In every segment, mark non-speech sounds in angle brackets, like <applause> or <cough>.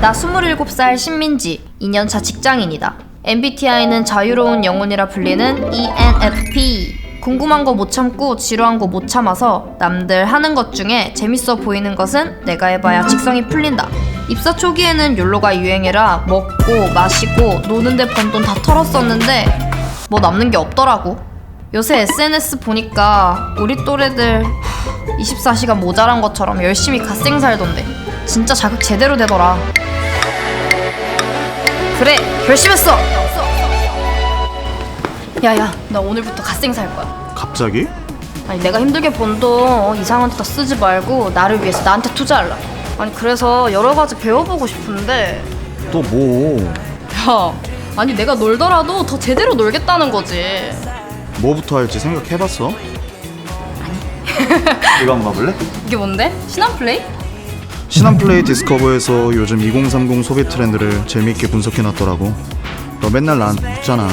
나 27살 신민지, 2년차 직장인이다. MBTI는 자유로운 영혼이라 불리는 ENFP. 궁금한 거 못 참고 지루한 거 못 참아서 남들 하는 것 중에 재밌어 보이는 것은 내가 해봐야 직성이 풀린다. 입사 초기에는 욜로가 유행해라 먹고 마시고 노는데 번 돈 다 털었었는데 뭐 남는 게 없더라고. 요새 SNS 보니까 우리 또래들 24시간 모자란 것처럼 열심히 갓생 살던데 진짜 자극 제대로 되더라. 그래 결심했어. 야야 나 오늘부터 갓생 살 거야. 갑자기? 아니 내가 힘들게 번돈 이상한 데다 쓰지 말고 나를 위해서 나한테 투자할라. 아니 그래서 여러 가지 배워보고 싶은데 또 뭐? 야 아니 내가 놀더라도 더 제대로 놀겠다는 거지. 뭐부터 할지 생각해봤어? 이거 한번 봐볼래? 이게 뭔데? 신한 플레이? 신한플레이 디스커버에서 요즘 2030 소비 트렌드를 재미있게 분석해놨더라고. 너 맨날 나한테 묻잖아.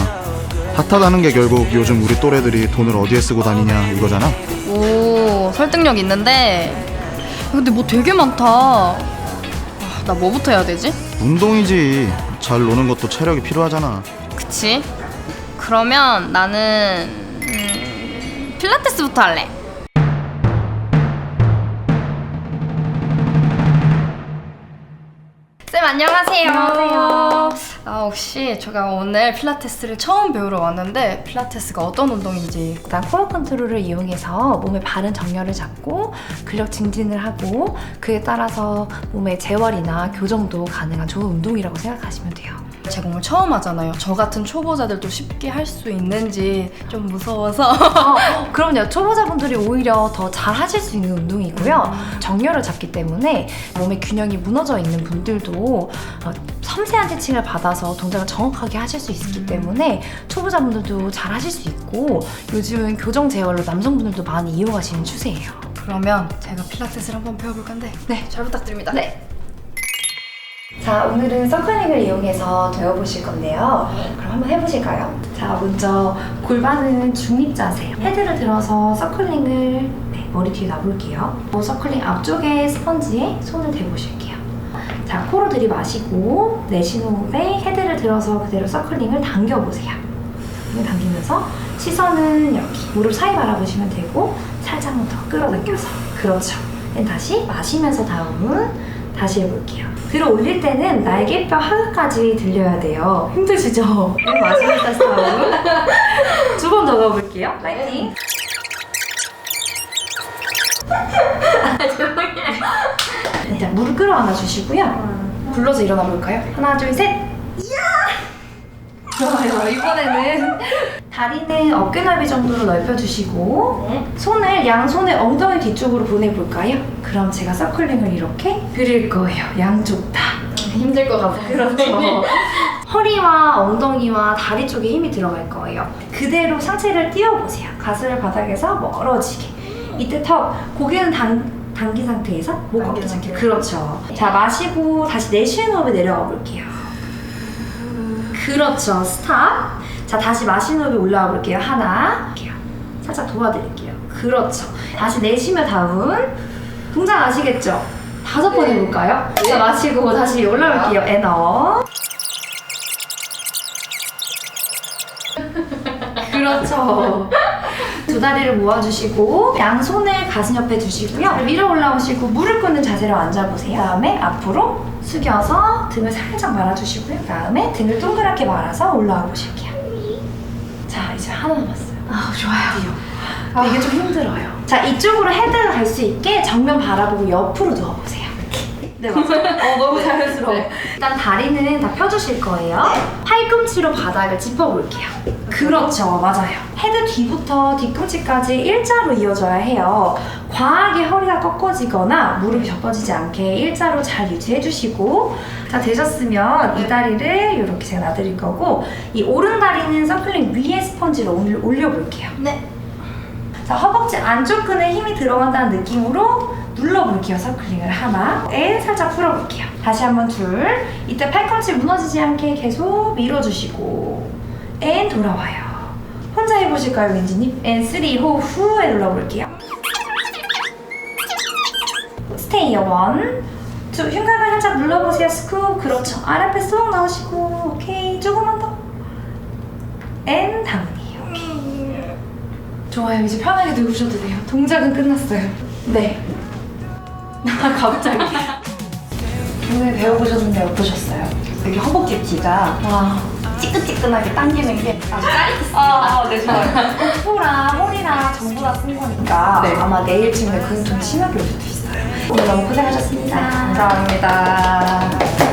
핫하다는 게 결국 요즘 우리 또래들이 돈을 어디에 쓰고 다니냐 이거잖아. 오 설득력 있는데. 근데 뭐 되게 많다. 아, 나 뭐부터 해야 되지? 운동이지. 잘 노는 것도 체력이 필요하잖아. 그치? 그러면 나는 음, 필라테스부터 할래 안녕하세요. 안녕하세요. 아 혹시 제가 오늘 필라테스를 처음 배우러 왔는데 필라테스가 어떤 운동인지 일단 코어 컨트롤을 이용해서 몸의 바른 정렬을 잡고 근력 증진을 하고 그에 따라서 몸의 재활이나 교정도 가능한 좋은 운동이라고 생각하시면 돼요. 오늘 처음 하잖아요. 저 같은 초보자들도 쉽게 할 수 있는지 좀 무서워서 어, <laughs> 그럼요. 초보자분들이 오히려 더 잘 하실 수 있는 운동이고요. 정렬을 잡기 때문에 몸의 균형이 무너져 있는 분들도 어, 섬세한 지칭을 받아서 동작을 정확하게 하실 수 있기 때문에 초보자분들도 잘 하실 수 있고 요즘은 교정 재활로 남성분들도 많이 이용하시는 추세예요. 그러면 제가 필라테스를 한번 배워볼 건데 네. 잘 부탁드립니다. 네. 자, 오늘은 서클링을 이용해서 배워보실 건데요. 그럼 한번 해보실까요? 자, 먼저 골반은 중립 자세. 헤드를 들어서 서클링을 네, 머리 뒤에 놔볼게요. 어, 서클링 앞쪽에 스펀지에 손을 대보실게요. 자, 코로 들이마시고 내쉬는 호흡에 헤드를 들어서 그대로 서클링을 당겨보세요. 당기면서 시선은 여기 무릎 사이 바라보시면 되고 살짝만 더 끌어당겨서 그렇죠. 다시 마시면서 다음은 다시 해볼게요. 들어 올릴 때는 날개뼈 하나까지 들려야 돼요. 힘드시죠? 네, 마시면서 다시 다음 두번더 가볼게요. 파이팅. 자, 무릎 끌어안아 주시고요. 굴러서 일어나 볼까요? 하나, 둘, 셋. 좋아요. 이번에는 다리는 어깨 넓이 정도로 넓혀주시고 손을 양손의 엉덩이 뒤쪽으로 보내볼까요? 그럼 제가 서클링을 이렇게 그릴 거예요. 양쪽 다. 힘들 것 같아요. 그렇죠. <laughs> 허리와 엉덩이와 다리 쪽에 힘이 들어갈 거예요. 그대로 상체를 띄워보세요. 가슴을 바닥에서 멀어지게. 이때 턱, 고개는 당, 당긴 상태에서 목 않게. 상태. 그렇죠. 자, 마시고 다시 내쉬는 호흡에 내려가 볼게요. 그렇죠. 스탑. 자, 다시 마시는 호흡에 올라와 볼게요. 하나. 살짝 도와드릴게요. 그렇죠. 다시 내쉬며 다운. 동작 아시겠죠? 다섯 번 해볼까요? 자, 마시고 다시 올라올게요. 에너. <laughs> 그렇죠. 두 다리를 모아주시고 양손을 가슴 옆에 두시고요. 위로 올라오시고 무릎 꿇는 자세로 앉아보세요. 다음에 앞으로 숙여서 등을 살짝 말아주시고요. 다음에 등을 동그랗게 말아서 올라와 보실게요. 자, 이제 하나 남았어요. 아, 좋아요. 근데 이게 좀 힘들어요. 자, 이쪽으로 헤드가 갈 수 있게 정면 바라보고 옆으로 누워보세요. 네, 맞아요. <laughs> 어, 너무 자연 스러워. 일단 다리는 다 펴주실 거예요. 팔꿈치로 바닥을 짚어볼게요. 그렇죠, 맞아요. 헤드 뒤부터 뒤꿈치까지 일자로 이어져야 해요. 과하게 허리가 꺾어지거나 무릎이 접어지지 않게 일자로 잘 유지해주시고 자 되셨으면 이 다리를 이렇게 제가 놔드릴 거고 이 오른 다리는 서클링 위에 스펀지로 올려, 올려볼게요. 네. 자, 허벅지 안쪽 끈에 힘이 들어간다는 느낌으로 눌러볼게요, 서클링을 하나. 앤 살짝 풀어볼게요. 다시 한번 둘. 이때 팔꿈치 무너지지 않게 계속 밀어주시고. 앤 돌아와요. 혼자 해보실까요, 왠지님? 앤 쓰리 호흡 후에 눌러볼게요. 스테이어 원, 두 흉곽을 살짝 눌러보세요. 스쿱. 그렇죠. 아랫배 쏙 나오시고. 오케이. 조금만 더. 앤 다운이에요. 오케이. 좋아요. 이제 편하게 누우셔도 돼요. 동작은 끝났어요. 네. 갑자기. 오늘 배워보셨는데 어떠셨어요? 여기 허벅지 뒤가 와. 찌끈찌끈하게 당기는 게 아주 짜릿했어요. 아, 아, 네, 좋아요. 코랑 허리랑 전부 다 쓴 거니까 네. 아마 내일쯤에 근통이 심하게 올 수도 있어요. 오늘 너무 고생하셨습니다. 감사합니다.